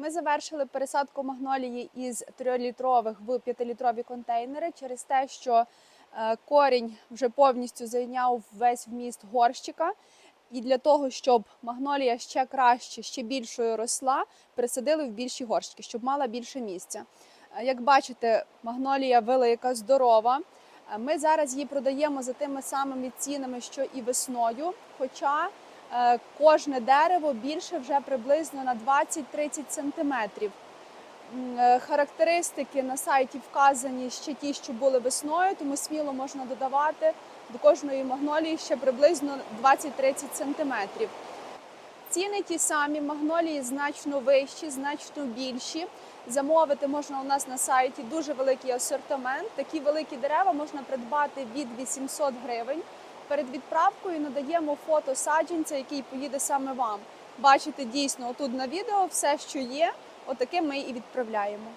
Ми завершили пересадку магнолії із 3-літрових в 5-літрові контейнери через те, що е, корінь вже повністю зайняв весь вміст горщика. І для того, щоб магнолія ще краще, ще більшою росла, пересадили в більші горщики, щоб мала більше місця. Е, Як бачите, магнолія велика, здорова. Е, Ми зараз її продаємо за тими самими цінами, що і весною. Хоча кожне дерево більше вже приблизно на 20-30 сантиметрів. Е, Характеристики на сайті вказані ще ті, що були весною, тому сміло можна додавати до кожної магнолії ще приблизно 20-30 сантиметрів. Ціни ті самі, магнолії значно вищі, значно більші. Замовити можна у нас на сайті дуже великий асортимент. Такі великі дерева можна придбати від 800 гривень. Перед відправкою надаємо фото саджанця, який поїде саме вам. Бачите дійсно отут на відео все, що є, отаке ми і відправляємо.